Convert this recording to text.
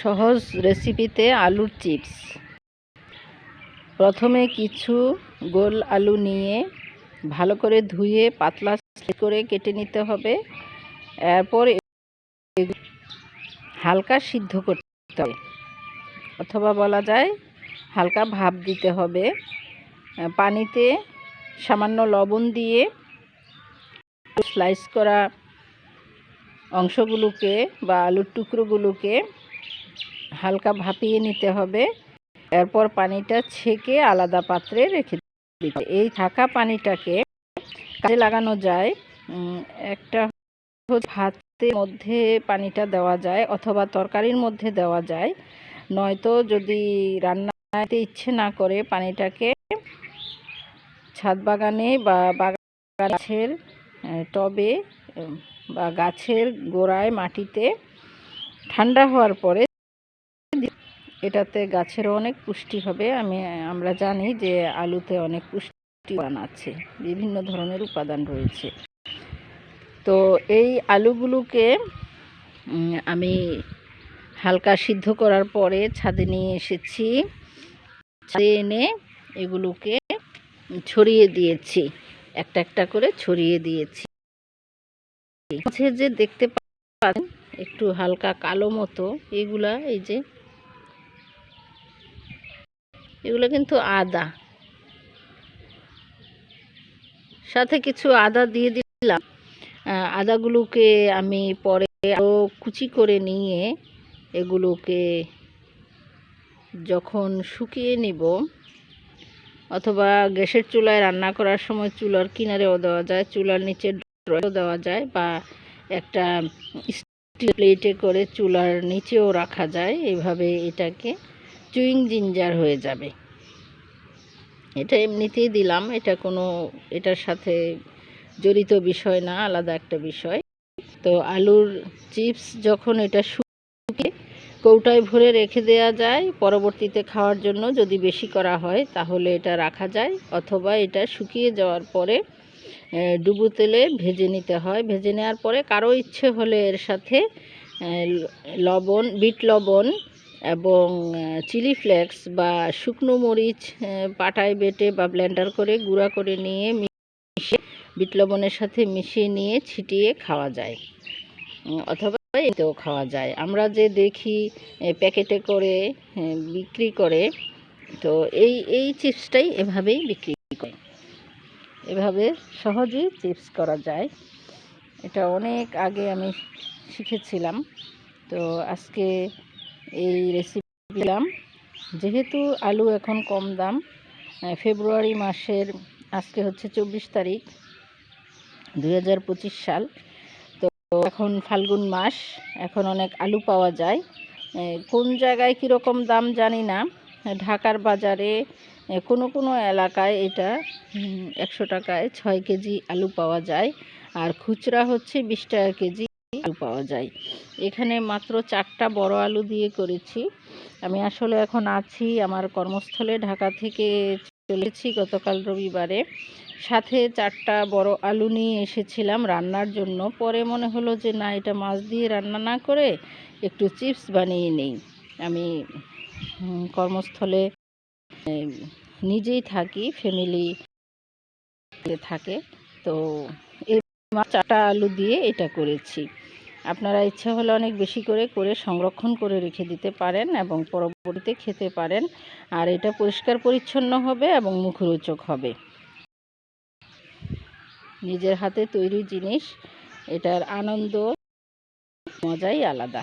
সহজ রেসিপিতে আলুর চিপস। প্রথমে কিছু গোল আলু নিয়ে ভালো করে ধুয়ে পাতলা করে কেটে নিতে হবে। এরপর হালকা সিদ্ধ করতে হবে, অথবা বলা যায় হালকা ভাপ দিতে হবে। পানিতে সামান্য লবণ দিয়ে স্লাইস করা অংশগুলোকে বা আলুর টুকরোগুলোকে হালকা ভাপিয়ে নিতে হবে। এরপর পানিটা ছেঁকে আলাদা পাত্রে রেখে দিতে এই থাকা পানিটাকে কাজে লাগানো যায় একটা ভাতের মধ্যে পানিটা দেওয়া যায় অথবা তরকারির মধ্যে দেওয়া যায়। নয়তো যদি রান্নাতে ইচ্ছে না করে পানিটাকে ছাদ বাগানে বা গাছের টবে বা গাছের গোড়ায় মাটিতে ঠান্ডা হওয়ার পরে এটাতে গাছেরও অনেক পুষ্টি হবে। আমি, আমরা জানি যে আলুতে অনেক পুষ্টি উপাদান আছে, বিভিন্ন ধরনের উপাদান রয়েছে। তো এই আলুগুলোকে আমি হালকা সিদ্ধ করার পরে ছাদে নিয়ে এসেছি। ছাদে এনে এগুলোকে ছড়িয়ে দিয়েছি, একটা একটা করে ছড়িয়ে দিয়েছি। যে দেখতে পাচ্ছেন, একটু হালকা কালো মতো, এগুলা এই যে এগুলো কিন্তু আদা। সাথে কিছু আদা দিয়ে দিলাম। আদাগুলোকে আমি পরে আরও কুচি করে নিয়ে এগুলোকে যখন শুকিয়ে নিব, অথবা গ্যাসের চুলায় রান্না করার সময় চুলার কিনারেও দেওয়া যায়, চুলার নিচে দেওয়া যায় বা একটা স্টিল প্লেটে করে চুলার নিচেও রাখা যায়। এভাবে এটাকে চুইং জিঞ্জার হয়ে যাবে। এটা এমনিতেই দিলাম, এটা কোনো, এটার সাথে জড়িত বিষয় না, আলাদা একটা বিষয়। তো আলুর চিপস যখন এটা শুকিয়ে কৌটায় ভরে রেখে দেওয়া যায়, পরবর্তীতে খাওয়ার জন্য যদি বেশি করা হয়, তাহলে এটা রাখা যায়, অথবা এটা শুকিয়ে যাওয়ার পরে ডুবো তেলে ভেজে নিতে হয়। ভেজে নেওয়ার পরে কারও ইচ্ছে হলে এর সাথে লবণ, বিট লবণ এবং চিলি ফ্লেক্স বা শুকনো মরিচ পাটায় বেটে বা ব্লেন্ডার করে গুঁড়া করে নিয়ে মিশিয়ে, বিট লবণের সাথে মিশিয়ে নিয়ে ছিটিয়ে খাওয়া যায়। অথবা এতেও খাওয়া যায়। আমরা যে দেখি প্যাকেটে করে বিক্রি করে, তো এই এই চিপসটাই এভাবেই বিক্রি করে। এভাবে সহজেই চিপস করা যায়। এটা অনেক আগে আমি শিখেছিলাম। তো আজকে এই রেসিপি দিলাম। যেহেতু আলু এখন কম দাম ফেব্রুয়ারি মাসের আজকে হচ্ছে চব্বিশ তারিখ, দুই হাজার পঁচিশ সাল। তো এখন ফাল্গুন মাস, এখন অনেক আলু পাওয়া যায়। কোন জায়গায় কীরকম দাম জানি না। ঢাকার বাজারে কোনো কোনো এলাকায় এটা একশো টাকায় ছয় কেজি আলু পাওয়া যায়। আর খুচরা হচ্ছে বিশ টাকা কেজি। আলু পাওয়া যায়। এখানে মাত্র চারটা বড় আলু দিয়ে করেছি। আমি আসলে এখন আছি আমার কর্মস্থলে ঢাকা থেকে চলেছি গতকাল রবিবারে। সাথে চারটা বড় আলু নিয়ে এসেছিলাম রান্নার জন্য। পরে মনে হলো যে না, এটা মাছ দিয়ে রান্না না করে একটু চিপস বানিয়ে নেই। আমি কর্মস্থলে নিজেই থাকি, ফ্যামিলি থাকে। তো এই চারটা আলু দিয়ে এটা করেছি। আপনারা ইচ্ছা হলে অনেক বেশি করে করে সংরক্ষণ করে রেখে দিতে পারেন এবং পরবর্তীতে খেতে পারেন। আর এটা পরিষ্কার পরিচ্ছন্ন হবে এবং মুখরোচক হবে। নিজের হাতে তৈরি জিনিস, এটার আনন্দ, মজাই আলাদা।